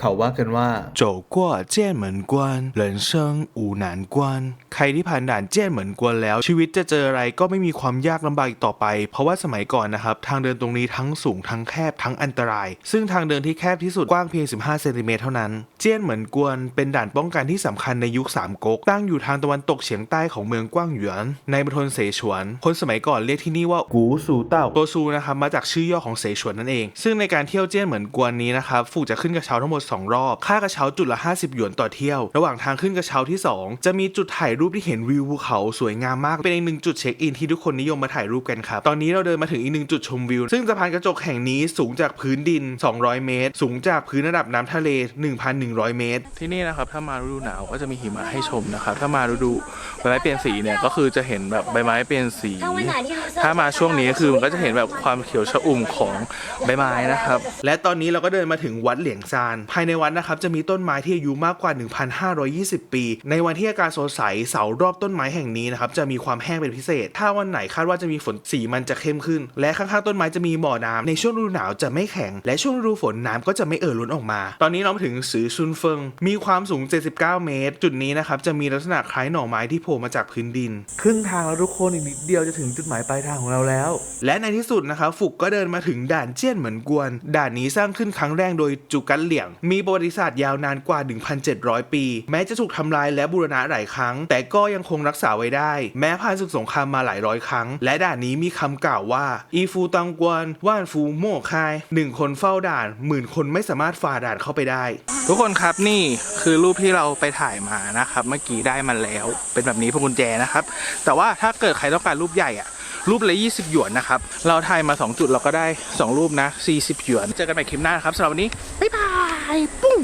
เขาว่ากันว่า 走过剑门关人生无难关ใครที่ผ่านด่านเจี้ยนเหมือนกวนแล้ว ชีวิตจะเจออะไรก็ไม่มีความยากลำบากอีกต่อไป เพราะว่าสมัยก่อนนะครับ ทางเดินตรงนี้ทั้งสูงทั้งแคบทั้งอันตราย ซึ่งทางเดินที่แคบที่สุดกว้างเพียง 15 เซนติเมตรเท่านั้น เจี้ยนเหมือนกวนเป็นด่านป้องกันที่สำคัญในยุคสามก๊กตั้งอยู่ทางตะวันตกเฉียงใต้ของเมืองกว้างหยวน ในมณฑลเสฉวน คนสมัยก่อนเรียกที่นี่ว่า กูสูเต้า ตัวซูนะครับมาจากชื่อย่อของเสฉวนนั่นเอง ซึ่งในการเที่ยวเจี้ยนเหมือนกวนนี้นะครับฟูกจะขึ้นกระเช้าทั้งหมด 2 รอบ ค่ากระเช้าจุดละ 50 หยวนต่อเที่ยว ระหว่างทางขึ้นกระเช้าที่ 2 จะมีจุดถ่ายรูปที่เห็นวิวภูเขาสวยงามมาก เป็นอีกหนึ่งจุดเช็คอินที่ทุกคนนิยมมาถ่ายรูปกันครับ ตอนนี้เราเดินมาถึงอีกหนึ่งจุดชมวิว ซึ่งสะพานกระจกแห่งนี้สูงจากพื้นดิน 200 เมตร สูงจากพื้นระดับน้ำทะเล 1,100 เมตร ที่นี่นะครับถ้ามาฤดูหนาวก็จะมีหิมะให้ชมนะครับถ้ามาฤดูใบไม้เปลี่ยนสีเนี่ยก็คือจะเห็นแบบใบไม้เปลี่ยนสี ถ้ามาช่วงนี้คือมันก็จะเห็นแบบความเขียวชอุ่มของใบไม้นะครับ และตอนนี้เราก็เดินมาถึงวัดเหลียงซานภายในวัดนะครับจะมีต้นไม้ที่อายุมากกว่า 1,520 ปี ในวันที่อากาศสดใสเสารอบต้นไม้แห่งนี้นะครับจะมีความแห้งเป็นพิเศษ ถ้าวันไหนคาดว่าจะมีฝนสีมันจะเข้มขึ้น และข้างๆต้นไม้จะมีบ่อน้ำในช่วงฤดูหนาวจะไม่แข็ง และช่วงฤดูฝนน้ำก็จะไม่เอ่อล้นออกมา ตอนนี้เรามาถึงซือซุนเฟิง มีความสูง 79 เมตร จุดนี้นะครับจะมีลักษณะคล้ายหน่อไม้ที่โผล่มาจากพื้นดิน ครึ่งทางแล้วทุกคนอีกนิดเดียวจะถึงจุดหมายปลายทางของเราแล้ว และในที่สุดนะครับฟุกก็เดินมาถึงด่านเจี้ยนเหมือนกวน ด่านนี้สร้างขึ้นครั้งแรกโดยจูกันเหลียงมีประวัติศาสตร์ยาวนานกว่า 1,700 ปี แม้จะถูกทำลายและบูรณะหลายครั้ง แต่ก็ยังคงรักษาไว้ได้ แม้ผ่านศึกสงครามมาหลายร้อยครั้ง และด่านนี้มีคำกล่าวว่าอีฟูตังกวนว่านฟูโม่คายหนึ่งคนเฝ้าด่านหมื่นคนไม่สามารถฝ่าด่านเข้าไปได้ ทุกคนครับนี่คือรูปที่เราไปถ่ายมานะครับ เมื่อกี้ได้มาแล้ว เป็นแบบนี้พวงกุญแจนะครับ แต่ว่าถ้าเกิดใครต้องการรูปใหญ่อะรูปละ 20 หยวนนะครับ เราถ่ายมา 2 จุดเราก็ได้ 2 รูปนะ 40 หยวน เจอกันใหม่คลิปหน้านครับสำหรับวันนี้ บ๊ายบาย ปุ้ง